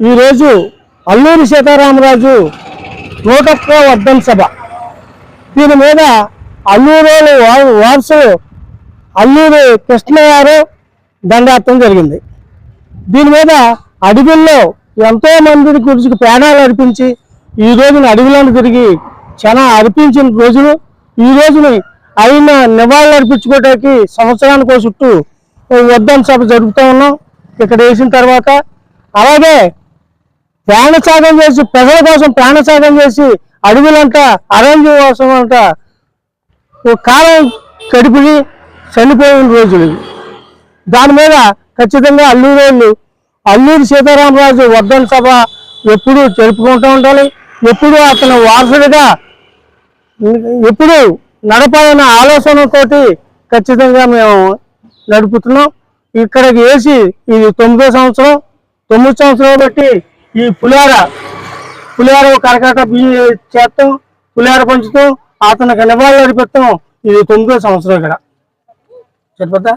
ఈరోజు అల్లూరి సీతారామరాజు నూటక్క వర్ధన్ సభ. దీని మీద అల్లూరు వారసులు అల్లూరి కృష్ణగారు దండార్థం జరిగింది. దీని మీద అడవిల్లో ఎంతో మంది గురించి ప్రాణాలు అర్పించి ఈ రోజున అడవిలోని తిరిగి చాలా అర్పించిన రోజులు ఈ రోజుని ఆయన నివాళులు అర్పించుకోవడానికి సంవత్సరానికి చుట్టూ వద్దన సభ జరుపుతూ ఉన్నాం. ఇక్కడ వేసిన తర్వాత అలాగే ప్రాణత్యాగం చేసి ప్రజల కోసం ప్రాణత్యాగం చేసి అడవులంట అరణ్య కోసం అంట ఒక కాలం గడిపి చనిపోయిన రోజులు దాని మీద ఖచ్చితంగా అల్లూరు వాళ్ళు అల్లూరి సీతారామరాజు వర్ధన్ సభ ఎప్పుడూ జరుపుకుంటూ ఉండాలి ఎప్పుడు అతను వారసుడిగా ఎప్పుడు నడపాలన్న ఆలోచనతోటి ఖచ్చితంగా మేము నడుపుతున్నాం. ఇక్కడికి వేసి ఇది తొమ్మిదో సంవత్సరం తొమ్మిది సంవత్సరాలు బట్టి ఈ పులిహార పులిహార కరకట చేస్తాం పులిహార పంచుతాం అతనికి నివాళులు అర్పిస్తాం. ఇది తొమ్మిదో సంవత్సరం ఇక్కడ. సరిపోతా